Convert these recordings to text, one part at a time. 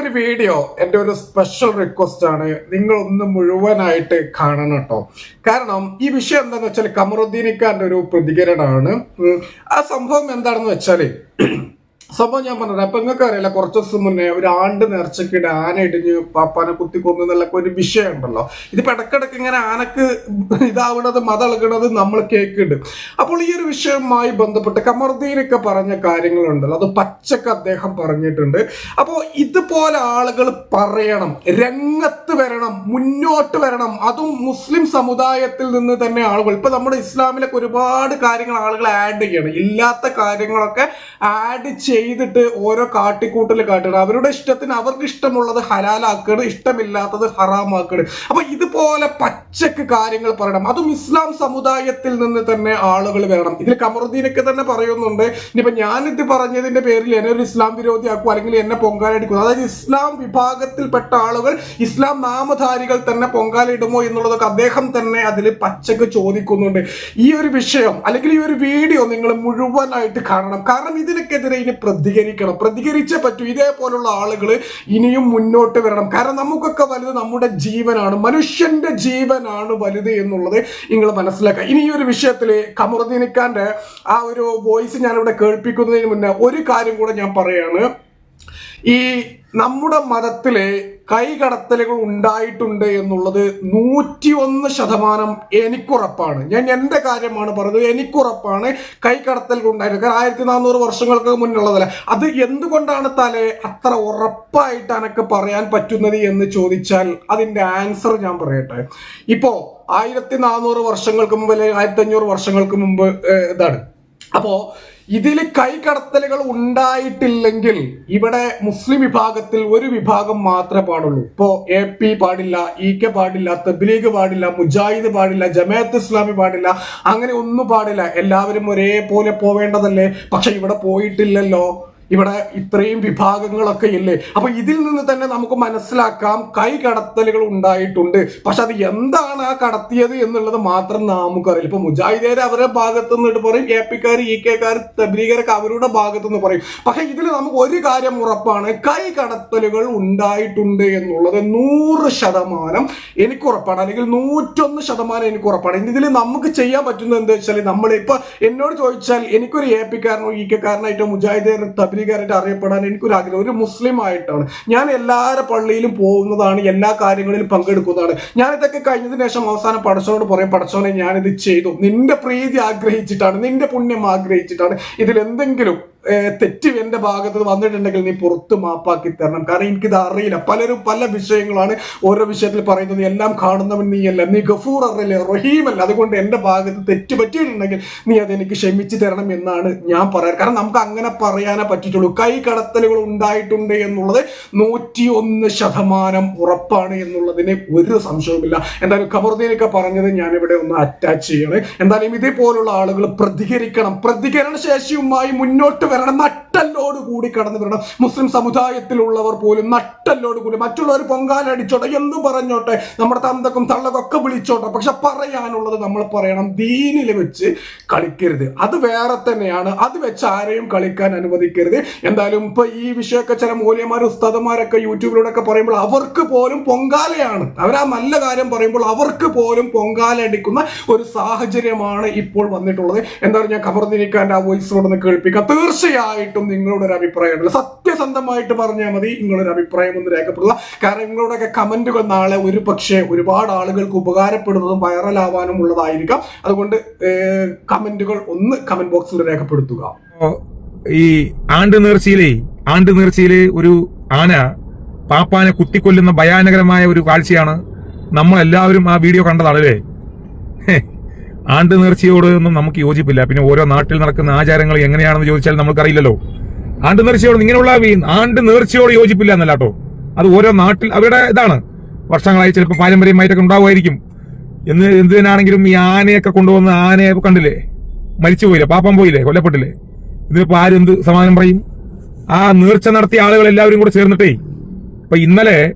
ഒരു വീഡിയോ എന്റെ ഒരു സ്പെഷ്യൽ റിക്വസ്റ്റ് ആണ് നിങ്ങൾ ഒന്ന് മുഴുവനായിട്ട് കാണണം കേട്ടോ. കാരണം ഈ വിഷയം എന്താണെന്ന് വെച്ചാൽ കമറുദ്ദീനിക്കാന്റെ ഒരു പ്രതികരണമാണ്. ആ സംഭവം എന്താണെന്ന് വെച്ചാൽ സംഭവം ഞാൻ പറഞ്ഞത്. അപ്പൊ നിങ്ങൾക്ക് അറിയില്ല കുറച്ച് ദിവസം മുന്നേ ഒരു ആണ്ട് നേർച്ചക്കിടെ ആന ഇടിഞ്ഞ് പാപ്പാനെ കുത്തി കൊന്നു എന്നുള്ള ഒരു വിഷയം ഉണ്ടല്ലോ. ഇതിപ്പോ ഇടക്കിടക്ക് ഇങ്ങനെ ആനക്ക് ഇതാവണത് മതളകണത് നമ്മൾ കേൾക്കുന്നുണ്ട് അപ്പോൾ ഈ ഒരു വിഷയവുമായി ബന്ധപ്പെട്ട് കമർദീനൊക്കെ പറഞ്ഞ കാര്യങ്ങളുണ്ടല്ലോ. അത് പച്ചക്ക് അദ്ദേഹം പറഞ്ഞിട്ടുണ്ട്. അപ്പോ ഇതുപോലെ ആളുകൾ പറയണം രംഗത്ത് വരണം മുന്നോട്ട് വരണം. അതും മുസ്ലിം സമുദായത്തിൽ നിന്ന് തന്നെ ആളുകൾ. ഇപ്പൊ നമ്മുടെ ഇസ്ലാമിലൊക്കെ ഒരുപാട് കാര്യങ്ങൾ ആളുകൾ ആഡ് ചെയ്യണം. ഇല്ലാത്ത കാര്യങ്ങളൊക്കെ ആഡ് ചെയ്തിട്ട് ഓരോ കാട്ടിക്കൂട്ടൽ കാട്ടുക അവരുടെ ഇഷ്ടത്തിന് അവർക്ക് ഇഷ്ടമുള്ളത് ഹലാലാക്കണം ഇഷ്ടമില്ലാത്തത് ഹറാമാക്കണം. അപ്പൊ ഇതുപോലെ പച്ചക്ക് കാര്യങ്ങൾ പറയണം. അതും ഇസ്ലാം സമുദായത്തിൽ നിന്ന് തന്നെ ആളുകൾ വരണം. ഇതിൽ കമറുദ്ദീനൊക്കെ തന്നെ പറയുന്നുണ്ട്. ഇനിയിപ്പോ ഞാനിത് പറഞ്ഞതിന്റെ പേരിൽ എന്നെ ഒരു ഇസ്ലാം വിരോധിയാക്കും അല്ലെങ്കിൽ എന്നെ പൊങ്കാലടിക്കും അതായത് ഇസ്ലാം വിഭാഗത്തിൽപ്പെട്ട ആളുകൾ ഇസ്ലാം നാമധാരികൾ തന്നെ പൊങ്കാലിടുമോ എന്നുള്ളതൊക്കെ അദ്ദേഹം തന്നെ അതിൽ പച്ചക്ക് ചോദിക്കുന്നുണ്ട്. ഈ ഒരു വിഷയം അല്ലെങ്കിൽ ഈ ഒരു വീഡിയോ നിങ്ങൾ മുഴുവനായിട്ട് കാണണം. കാരണം ഇതിനൊക്കെതിരെ ഇനി പ്രതികരിക്കണം. പ്രതികരിച്ചേ പറ്റൂ. ഇതേപോലുള്ള ആളുകൾ ഇനിയും മുന്നോട്ട് വരണം. കാരണം നമുക്കൊക്കെ വലുത് നമ്മുടെ ജീവനാണ്. മനുഷ്യന്റെ ജീവനാണ് വലുത് എന്നുള്ളത് നിങ്ങൾ മനസ്സിലാക്കുക. ഇനി ഈ ഒരു വിഷയത്തിൽ കമറുദ്ദീനിക്കാന്റെ ആ ഒരു വോയിസ് ഞാനിവിടെ കേൾപ്പിക്കുന്നതിന് മുന്നേ ഒരു കാര്യം കൂടെ ഞാൻ പറയാണ്. ഈ നമ്മുടെ മതത്തിലെ കൈകടത്തലുകൾ ഉണ്ടായിട്ടുണ്ട് എന്നുള്ളത് നൂറ്റി ഒന്ന് ശതമാനം എനിക്കുറപ്പാണ്. ഞാൻ എന്റെ കാര്യമാണ് പറഞ്ഞത് എനിക്കുറപ്പാണ് കൈകടത്തലുകൾ ഉണ്ടായിരുന്നു കാരണം ആയിരത്തി നാനൂറ് വർഷങ്ങൾക്ക് മുന്നുള്ളതല്ല. അത് എന്തുകൊണ്ടാണ് തലെ അത്ര ഉറപ്പായിട്ട് എനക്ക് പറയാൻ പറ്റുന്നത് എന്ന് ചോദിച്ചാൽ അതിന്റെ ആൻസർ ഞാൻ പറയട്ടെ. ഇപ്പോ ആയിരത്തി നാനൂറ് വർഷങ്ങൾക്ക് മുമ്പ് അല്ലെങ്കിൽ ആയിരത്തി അഞ്ഞൂറ് വർഷങ്ങൾക്ക് മുമ്പ് ഇതാണ്. അപ്പോ ഇതിൽ കൈകടത്തലുകൾ ഉണ്ടായിട്ടില്ലെങ്കിൽ ഇവിടെ മുസ്ലിം വിഭാഗത്തിൽ ഒരു വിഭാഗം മാത്രമേ പാടുള്ളൂ. ഇപ്പോ എ പി പാടില്ല ഇ കെ പാടില്ല തബ്ലീഗ് പാടില്ല മുജാഹിദ് പാടില്ല ജമാഅത്ത് ഇസ്ലാമി പാടില്ല അങ്ങനെ ഒന്നും പാടില്ല. എല്ലാവരും ഒരേപോലെ പോവേണ്ടതല്ലേ? പക്ഷെ ഇവിടെ പോയിട്ടില്ലല്ലോ. ഇവിടെ ഇത്രയും വിഭാഗങ്ങളൊക്കെ ഇല്ലേ? അപ്പൊ ഇതിൽ നിന്ന് തന്നെ നമുക്ക് മനസ്സിലാക്കാം കൈ കടത്തലുകൾ ഉണ്ടായിട്ടുണ്ട്. പക്ഷെ അത് എന്താണ് ആ കടത്തിയത് എന്നുള്ളത് മാത്രം നമുക്കറിയില്ല. ഇപ്പൊ മുജാഹിദേര് അവരുടെ ഭാഗത്ത് നിന്നിട്ട് പറയും എ പിക്കാർ ഇ കെക്കാർ തബ്ലീഗരൊക്കെ അവരുടെ ഭാഗത്ത് നിന്ന് പറയും. പക്ഷെ ഇതിൽ നമുക്ക് ഒരു കാര്യം ഉറപ്പാണ് കൈ കടത്തലുകൾ ഉണ്ടായിട്ടുണ്ട് എന്നുള്ളത് നൂറ് ശതമാനം എനിക്ക് ഉറപ്പാണ്. അല്ലെങ്കിൽ നൂറ്റൊന്ന് ശതമാനം എനിക്ക് ഉറപ്പാണ്. ഇതിൽ നമുക്ക് ചെയ്യാൻ പറ്റുന്നത് എന്താ വെച്ചാൽ നമ്മൾ എന്നോട് ചോദിച്ചാൽ എനിക്കൊരു എ പിക്കാരനോ ഇ കെക്കാരനായിട്ടോ മുജാഹിദ് തബ്ലീഗാരായിട്ട് അറിയപ്പെടാൻ എനിക്കൊരു ആഗ്രഹം ഒരു മുസ്ലിം ആയിട്ടാണ് ഞാൻ എല്ലാവരുടെ പള്ളിയിലും പോകുന്നതാണ് എല്ലാ കാര്യങ്ങളിലും പങ്കെടുക്കുന്നതാണ്. ഞാൻ ഇതൊക്കെ കഴിഞ്ഞതിന് ശേഷം അവസാനം പടച്ചോനോട് പറയും പടച്ചോനെ ഞാനിത് ചെയ്തു. നിന്റെ പ്രീതി ആഗ്രഹിച്ചിട്ടാണ് നിന്റെ പുണ്യം ആഗ്രഹിച്ചിട്ടാണ് ഇതിൽ എന്തെങ്കിലും തെറ്റ് എന്റെ ഭാഗത്ത് വന്നിട്ടുണ്ടെങ്കിൽ നീ പുറത്ത് മാപ്പാക്കി തരണം. കാരണം എനിക്കിത് അറിയില്ല. പലരും പല വിഷയങ്ങളാണ് ഓരോ വിഷയത്തിൽ പറയുന്നത്. എല്ലാം കാണുന്നവൻ നീയല്ല. നീ ഗഫൂർ അറിയില്ല റഹീമല്ല. അതുകൊണ്ട് എന്റെ ഭാഗത്ത് തെറ്റ് പറ്റിയിട്ടുണ്ടെങ്കിൽ നീ അതെനിക്ക് ക്ഷമിച്ചു തരണം എന്നാണ് ഞാൻ പറയാറ്. കാരണം നമുക്ക് അങ്ങനെ പറയാനേ പറ്റിയിട്ടുള്ളൂ കൈ കടത്തലുകൾ ഉണ്ടായിട്ടുണ്ട് എന്നുള്ളത് നൂറ്റി ഒന്ന് ശതമാനം ഉറപ്പാണ് എന്നുള്ളതിന് ഒരു സംശയവുമില്ല. എന്തായാലും ഖബറുദ്ദീനൊക്കെ പറഞ്ഞത് ഞാനിവിടെ ഒന്ന് അറ്റാച്ച് ചെയ്യണം. എന്തായാലും ഇതേപോലുള്ള ആളുകൾ പ്രതികരിക്കണം. പ്രതികരണ ശേഷിയുമായി മുന്നോട്ട് വരണം. നട്ടല്ലോട് കൂടി കടന്നു വരണം. മുസ്ലിം സമുദായത്തിലുള്ളവർ പോലും നട്ടല്ലോട് കൂടി. മറ്റുള്ളവർ പൊങ്കാലടിച്ചോട്ടെ എന്ന് പറഞ്ഞോട്ടെ നമ്മുടെ തന്തക്കും തള്ളകൊക്കെ വിളിച്ചോട്ടെ. പക്ഷെ പറയാനുള്ളത് നമ്മൾ പറയണം. ദീനിൽ വെച്ച് കളിക്കരുത്. അത് വേറെ തന്നെയാണ്. അത് വെച്ച് ആരെയും കളിക്കാൻ അനുവദിക്കരുത്. എന്തായാലും ഇപ്പൊ ഈ വിഷയമൊക്കെ ചില മൂല്യമാർ ഉസ്താദന്മാരൊക്കെ യൂട്യൂബിലൂടെ ഒക്കെ പറയുമ്പോൾ അവർക്ക് പോലും പൊങ്കാലയാണ്. അവർ ആ നല്ല കാര്യം പറയുമ്പോൾ അവർക്ക് പോലും പൊങ്കാല അടിക്കുന്ന ഒരു സാഹചര്യമാണ് ഇപ്പോൾ വന്നിട്ടുള്ളത്. എന്തായാലും ഞാൻ ഖബർദിനിക്കാന്റെ ആ വോയിസിലൂടെ ഒന്ന് കേൾപ്പിക്കാം. തീർച്ചയായിട്ടും നിങ്ങളുടെ ഒരു അഭിപ്രായമുണ്ടല്ലോ സത്യസന്ധമായിട്ട് പറഞ്ഞാൽ മതി നിങ്ങളൊരു അഭിപ്രായം ഒന്ന് രേഖപ്പെടുക കാരണം നിങ്ങളുടെയൊക്കെ കമന്റുകൾ നാളെ ഒരു പക്ഷേ ഒരുപാട് ആളുകൾക്ക് ഉപകാരപ്പെടുന്നതും വൈറലാവാനും ഉള്ളതായിരിക്കാം. അതുകൊണ്ട് കമന്റുകൾ ഒന്ന് കമന്റ് ബോക്സിൽ രേഖപ്പെടുത്തുക. ഈ ആണ്ട് നേർച്ചയിലെ ആണ്ട് നേർച്ചയിലെ ഒരു ആന പാപ്പാനെ കുത്തിക്കൊല്ലുന്ന ഭയാനകരമായ ഒരു കാഴ്ചയാണ് നമ്മളെല്ലാവരും ആ വീഡിയോ കണ്ടതാണല്ലേ? ഹേ, ആണ്ട് നേർച്ചയോട് ഒന്നും നമുക്ക് യോജിപ്പില്ല. പിന്നെ ഓരോ നാട്ടിൽ നടക്കുന്ന ആചാരങ്ങൾ എങ്ങനെയാണെന്ന് ചോദിച്ചാൽ നമുക്കറിയില്ലല്ലോ ആണ്ട് നേർച്ചയോട് ഇങ്ങനെയുള്ള ആണ്ട് നേർച്ചയോട് യോജിപ്പില്ല എന്നല്ല കേട്ടോ അത് ഓരോ നാട്ടിൽ അവരുടെ ഇതാണ്. വർഷങ്ങളായി ചിലപ്പോൾ പാരമ്പര്യമായിട്ടൊക്കെ ഉണ്ടാവുമായിരിക്കും. എന്ന് എന്തിനാണെങ്കിലും ഈ ആനയൊക്കെ കൊണ്ടുവന്ന് ആനയെ കണ്ടില്ലേ? മരിച്ചു പോയില്ലേ? പാപ്പം പോയില്ലേ? കൊല്ലപ്പെട്ടില്ലേ? ഇതിനിപ്പോൾ ആരും എന്ത് സമാധാനം പറയും? ആ നേർച്ച നടത്തിയ ആളുകൾ എല്ലാവരും കൂടെ ചേർന്നിട്ടേ. ഇപ്പൊ ഇന്നലെ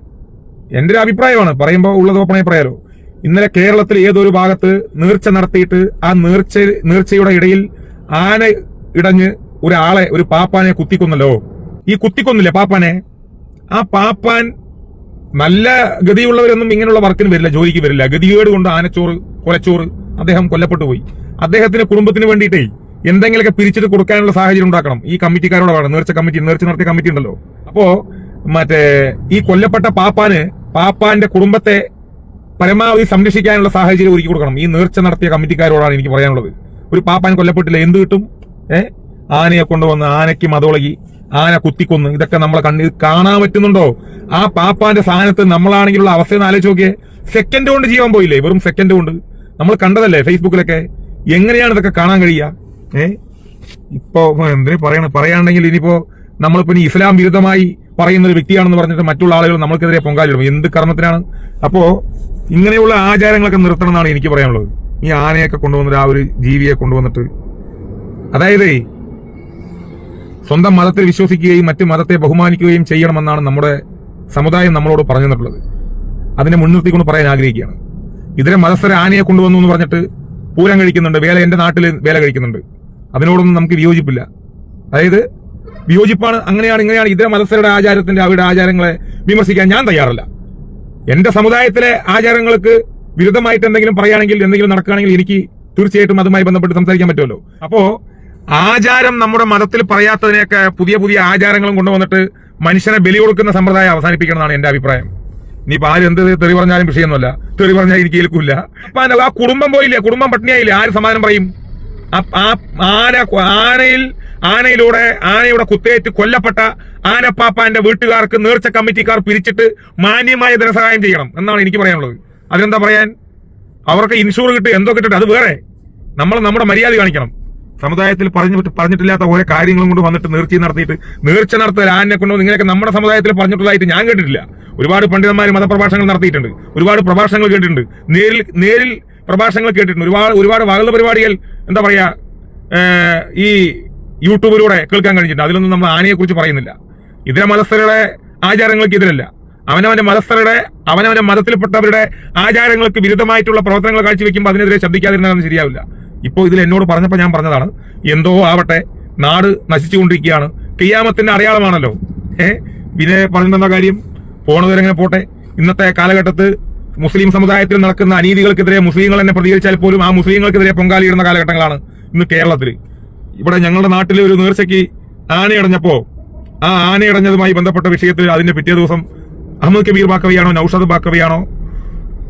എന്റെ ഒരു അഭിപ്രായമാണ്. പറയുമ്പോൾ ഉള്ളത് ഓപ്പണായി പറയാലോ. ഇന്നലെ കേരളത്തിൽ ഏതൊരു ഭാഗത്ത് നീർച്ച നടത്തിയിട്ട് ആ നീർച്ച നീർച്ചയുടെ ഇടയിൽ ആന ഇടഞ്ഞ് ഒരാളെ ഒരു പാപ്പാനെ കുത്തിക്കൊന്നല്ലോ? ഈ കുത്തിക്കൊന്നില്ലേ പാപ്പാനെ? ആ പാപ്പാൻ നല്ല ഗതിയുള്ളവരൊന്നും ഇങ്ങനെയുള്ള വർക്കിന് വരില്ല ജോലിക്ക് വരില്ല. ഗതികേട് കൊണ്ട് ആനച്ചോറ് കൊലച്ചോറ് അദ്ദേഹം കൊല്ലപ്പെട്ടു പോയി. അദ്ദേഹത്തിന്റെ കുടുംബത്തിന് വേണ്ടിയിട്ടേ എന്തെങ്കിലുമൊക്കെ പിരിച്ചിട്ട് കൊടുക്കാനുള്ള സാഹചര്യം ഉണ്ടാക്കണം. ഈ കമ്മിറ്റിക്കാരോട് വേണം നേർച്ച കമ്മിറ്റി നേർച്ച നടത്തിയ കമ്മിറ്റി ഉണ്ടല്ലോ. അപ്പോ മറ്റേ ഈ കൊല്ലപ്പെട്ട പാപ്പാന് പാപ്പാന്റെ കുടുംബത്തെ പരമാവധി സംരക്ഷിക്കാനുള്ള സാഹചര്യം ഒരുക്കി കൊടുക്കണം. ഈ നേർച്ച നടത്തിയ കമ്മിറ്റിക്കാരോടാണ് എനിക്ക് പറയാനുള്ളത്. ഒരു പാപ്പാൻ കൊല്ലപ്പെട്ടില്ല എന്ത് കിട്ടും? ഏ? ആനയെ കൊണ്ടുവന്ന് ആനയ്ക്ക് മതോളകി ആന കുത്തിക്കൊന്ന്. ഇതൊക്കെ നമ്മളെ കണ്ണിൽ കാണാൻ പറ്റുന്നുണ്ടോ? ആ പാപ്പാന്റെ സ്ഥാനത്ത് നമ്മളാണെങ്കിലുള്ള അവസ്ഥ ഒന്ന് ആലോചിച്ച് നോക്കിയേ. സെക്കൻഡ് കൊണ്ട് ജീവൻ പോയില്ലേ? വെറും സെക്കൻഡ് കൊണ്ട്. നമ്മൾ കണ്ടതല്ലേ ഫേസ്ബുക്കിലൊക്കെ? എങ്ങനെയാണ് ഇതൊക്കെ കാണാൻ കഴിയുക? ഏ? ഇപ്പോ എന്തിനു പറയണ പറയാണെങ്കിൽ ഇനിയിപ്പോ നമ്മളിപ്പോ ഇനി ഇസ്ലാം വിരുദ്ധമായി പറയുന്ന ഒരു വ്യക്തിയാണെന്ന് പറഞ്ഞിട്ട് മറ്റുള്ള ആളുകൾ നമ്മൾക്കെതിരെ പൊങ്കാലിടും. എന്ത് കർമ്മത്തിനാണ്? അപ്പോ ഇങ്ങനെയുള്ള ആചാരങ്ങളൊക്കെ നിർത്തണം എന്നാണ് എനിക്ക് പറയാനുള്ളത്. ഈ ആനയൊക്കെ കൊണ്ടുവന്നിട്ട് ആ ഒരു ജീവിയെ കൊണ്ടുവന്നിട്ട്. അതായത് സ്വന്തം മതത്തിൽ വിശ്വസിക്കുകയും മറ്റു മതത്തെ ബഹുമാനിക്കുകയും ചെയ്യണമെന്നാണ് നമ്മുടെ സമുദായം നമ്മളോട് പറഞ്ഞു തന്നിട്ടുള്ളത് അതിനെ മുൻനിർത്തിക്കൊണ്ട് പറയാൻ ആഗ്രഹിക്കുകയാണ്. ഇതര മതസ്ഥരെ ആനയെ കൊണ്ടുവന്നു എന്ന് പറഞ്ഞിട്ട് പൂരം കഴിക്കുന്നുണ്ട് വേല എന്റെ നാട്ടിൽ വേല കഴിക്കുന്നുണ്ട്. അതിനോടൊന്നും നമുക്ക് വിയോജിപ്പില്ല. അതായത് വിയോജിപ്പാണ് അങ്ങനെയാണ് ഇങ്ങനെയാണ് ഇതര മതസ്ഥരുടെ ആചാരത്തിന്റെ അവരുടെ ആചാരങ്ങളെ വിമർശിക്കാൻ ഞാൻ തയ്യാറല്ല. എന്റെ സമുദായത്തിലെ ആചാരങ്ങൾക്ക് വിരുദ്ധമായിട്ട് എന്തെങ്കിലും പറയുകയാണെങ്കിൽ എന്തെങ്കിലും നടക്കുകയാണെങ്കിൽ എനിക്ക് തീർച്ചയായിട്ടും അതുമായി ബന്ധപ്പെട്ട് സംസാരിക്കാൻ പറ്റുമല്ലോ. അപ്പോ ആചാരം നമ്മുടെ മതത്തിൽ പറയാത്തതിനെയൊക്കെ പുതിയ പുതിയ ആചാരങ്ങളും കൊണ്ടുവന്നിട്ട് മനുഷ്യനെ ബലി കൊടുക്കുന്ന സമ്പ്രദായം അവസാനിപ്പിക്കണമെന്നാണ് എന്റെ അഭിപ്രായം. ഇനിയിപ്പോ ആര് എന്ത് തെറി പറഞ്ഞാലും വിഷയമൊന്നുമല്ല. തെറി പറഞ്ഞാൽ എനിക്ക് കേൾക്കൂല അപ്പൊ ആ- കുടുംബം പോയില്ലേ? കുടുംബം പട്ടിണിയായില്ലേ? ആര് സമാധാനം പറയും? ആന ആനയിൽ ആനയിലൂടെ ആനയുടെ കുത്തേറ്റ് കൊല്ലപ്പെട്ട ആനപ്പാപ്പാന്റെ വീട്ടുകാർക്ക് നേർച്ച കമ്മിറ്റിക്കാർ പിരിച്ചിട്ട് മാന്യമായ ധനസഹായം ചെയ്യണം എന്നാണ് എനിക്ക് പറയാനുള്ളത്. അതിനെന്താ പറയാൻ? അവർക്ക് ഇൻഷൂർ കിട്ടും എന്തോ കിട്ടട്ടെ അത് വേറെ. നമ്മൾ നമ്മുടെ മര്യാദ കാണിക്കണം. സമുദായത്തിൽ പറഞ്ഞു പറഞ്ഞിട്ടില്ലാത്ത ഓരോ കാര്യങ്ങളും കൊണ്ട് വന്നിട്ട് നേർച്ച നടത്തിയിട്ട് നേർച്ച നടത്തൽ ആനെ കൊണ്ടുവന്ന് ഇങ്ങനെയൊക്കെ നമ്മുടെ സമുദായത്തിൽ പറഞ്ഞിട്ടുള്ളതായിട്ട് ഞാൻ കേട്ടിട്ടില്ല. ഒരുപാട് പണ്ഡിതന്മാർ മതപ്രഭാഷണങ്ങൾ നടത്തിയിട്ടുണ്ട്. ഒരുപാട് പ്രഭാഷണങ്ങൾ കേട്ടിട്ടുണ്ട്. നേരിൽ നേരിൽ പ്രഭാഷണങ്ങൾ കേട്ടിട്ടുണ്ട്. ഒരുപാട് ഒരുപാട് വകല പരിപാടികൾ എന്താ പറയാ ഈ യൂട്യൂബിലൂടെ കേൾക്കാൻ കഴിഞ്ഞിട്ടുണ്ട്. അതിലൊന്നും നമ്മൾ ആനയെക്കുറിച്ച് പറയുന്നില്ല. ഇതര മതസ്ഥരുടെ ആചാരങ്ങൾക്ക് എതിരല്ല. അവനവന്റെ മതസ്ഥരുടെ അവനവന്റെ മതത്തിൽപ്പെട്ടവരുടെ ആചാരങ്ങൾക്ക് വിരുദ്ധമായിട്ടുള്ള പ്രവർത്തനങ്ങൾ കാഴ്ചവെക്കുമ്പോൾ അതിനെതിരെ ശബ്ദിക്കാതിരുന്നാലും ശരിയാവില്ല. ഇപ്പോൾ ഇതിൽ എന്നോട് പറഞ്ഞപ്പോൾ ഞാൻ പറഞ്ഞതാണ് എന്തോ ആവട്ടെ നാട് നശിച്ചുകൊണ്ടിരിക്കുകയാണ്. കിയാമത്തിന്റെ അടയാളമാണല്ലോ. ഏഹ് പിന്നെ പറഞ്ഞിരുന്ന കാര്യം? പോണവരെങ്ങനെ പോട്ടെ. ഇന്നത്തെ കാലഘട്ടത്ത് മുസ്ലിം സമുദായത്തിൽ നടക്കുന്ന അനീതികൾക്കെതിരെ മുസ്ലിങ്ങൾ തന്നെ പ്രതികരിച്ചാൽ പോലും ആ മുസ്ലിങ്ങൾക്കെതിരെ പൊങ്കാലിയിടുന്ന കാലഘട്ടങ്ങളാണ് ഇന്ന് കേരളത്തിൽ ഇവിടെ ഞങ്ങളുടെ നാട്ടിലെ ഒരു നേർച്ചയ്ക്ക് ആനയടഞ്ഞപ്പോ ആ ആനയടഞ്ഞതുമായി ബന്ധപ്പെട്ട വിഷയത്തിൽ അതിന്റെ പിറ്റേ ദിവസം അഹമ്മദ് കബീർ ബാക്കവിയാണോ നൌഷദ് ബാക്കവിയാണോ?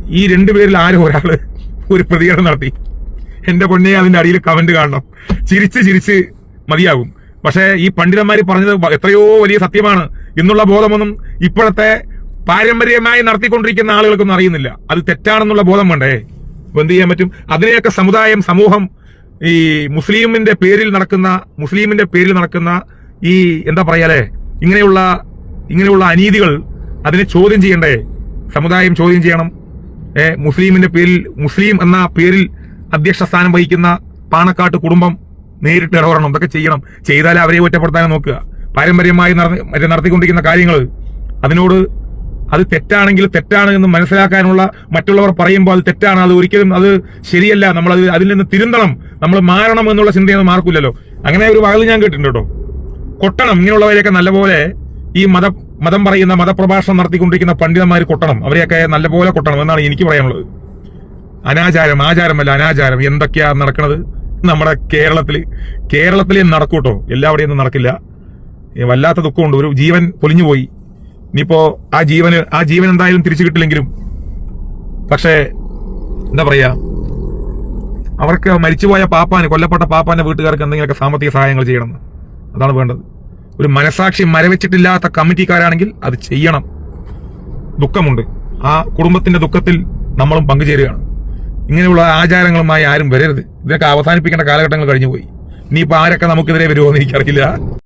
ഈ രണ്ടുപേരിൽ ആരും ഒരാൾ ഒരു പ്രതികരണം നടത്തി. എന്റെ പൊന്നെ അതിന്റെ അടിയിൽ കമന്റ് കാണണം. ചിരിച്ച് ചിരിച്ച് മതിയാകും. പക്ഷേ ഈ പണ്ഡിതന്മാർ പറഞ്ഞത് എത്രയോ വലിയ സത്യമാണ്. എന്നുള്ള ബോധമൊന്നും ഇപ്പോഴത്തെ പാരമ്പര്യമായി നടത്തിക്കൊണ്ടിരിക്കുന്ന ആളുകൾക്കൊന്നും അറിയുന്നില്ല. അത് തെറ്റാണെന്നുള്ള ബോധം വേണ്ടേ? ഇപ്പൊ എന്ത് ചെയ്യാൻ പറ്റും? അതിനെയൊക്കെ സമുദായം സമൂഹം ഈ മുസ്ലിമിന്റെ പേരിൽ നടക്കുന്ന മുസ്ലിമിന്റെ പേരിൽ നടക്കുന്ന ഈ എന്താ പറയാലേ ഇങ്ങനെയുള്ള ഇങ്ങനെയുള്ള അനീതികൾ അതിനെ ചോദ്യം ചെയ്യണ്ടേ? സമുദായം ചോദ്യം ചെയ്യണം. ഏഹ് മുസ്ലിമിന്റെ പേരിൽ മുസ്ലിം എന്ന പേരിൽ അധ്യക്ഷ സ്ഥാനം വഹിക്കുന്ന പാണക്കാട്ട് കുടുംബം നേരിട്ട് ഇടപെടണം. ഇതൊക്കെ ചെയ്യണം. ചെയ്താലേ അവരെ ഒറ്റപ്പെടുത്താനും നോക്കുക. പാരമ്പര്യമായി നടത്തിക്കൊണ്ടിരിക്കുന്ന കാര്യങ്ങൾ അതിനോട് അത് തെറ്റാണെങ്കിൽ തെറ്റാണ് എന്ന് മനസ്സിലാക്കാനുള്ള മറ്റുള്ളവർ പറയുമ്പോൾ അത് തെറ്റാണ്. അത് ഒരിക്കലും അത് ശരിയല്ല. നമ്മൾ അത് അതിൽ നിന്ന് തിരുന്തണം. നമ്മൾ മാറണം എന്നുള്ള ചിന്തയൊന്നും മാർക്കില്ലല്ലോ അങ്ങനെ ഒരു വകൽ ഞാൻ കേട്ടിട്ടുണ്ട് കേട്ടോ. കൊട്ടണം ഇങ്ങനെയുള്ളവരെയൊക്കെ നല്ലപോലെ ഈ മത മതം പറയുന്ന മതപ്രഭാഷണം നടത്തിക്കൊണ്ടിരിക്കുന്ന പണ്ഡിതന്മാർ കൊട്ടണം. അവരെയൊക്കെ നല്ലപോലെ കൊട്ടണം എന്നാണ് എനിക്ക് പറയാനുള്ളത്. അനാചാരം ആചാരമല്ല അനാചാരം. എന്തൊക്കെയാ നടക്കുന്നത് നമ്മുടെ കേരളത്തിൽ കേരളത്തിൽ നടക്കൂട്ടോ. എല്ലാവിടെയും ഒന്നും നടക്കില്ല. വല്ലാത്ത ദുഃഖമുണ്ട്. ഒരു ജീവൻ പൊലിഞ്ഞു പോയി ഇനിയിപ്പോ ആ ജീവന് ആ ജീവൻ എന്തായാലും തിരിച്ചു കിട്ടില്ലെങ്കിലും. പക്ഷേ എന്താ പറയാ? അവർക്ക് മരിച്ചുപോയ പാപ്പാന് കൊല്ലപ്പെട്ട പാപ്പാന്റെ വീട്ടുകാർക്ക് എന്തെങ്കിലുമൊക്കെ സാമ്പത്തിക സഹായങ്ങൾ ചെയ്യണം. അതാണ് വേണ്ടത്. ഒരു മനസാക്ഷി മരവിച്ചിട്ടില്ലാത്ത കമ്മിറ്റിക്കാരാണെങ്കിൽ അത് ചെയ്യണം. ദുഃഖമുണ്ട്. ആ കുടുംബത്തിന്റെ ദുഃഖത്തിൽ നമ്മളും പങ്കുചേരുകയാണ്. ഇങ്ങനെയുള്ള ആചാരങ്ങളുമായി ആരും വരരുത്. ഇതൊക്കെ അവസാനിപ്പിക്കേണ്ട കാലഘട്ടങ്ങൾ കഴിഞ്ഞുപോയി. ഇനിയിപ്പോൾ ആരൊക്കെ നമുക്കെതിരെ വരുമോ എന്ന് എനിക്കറിയില്ല.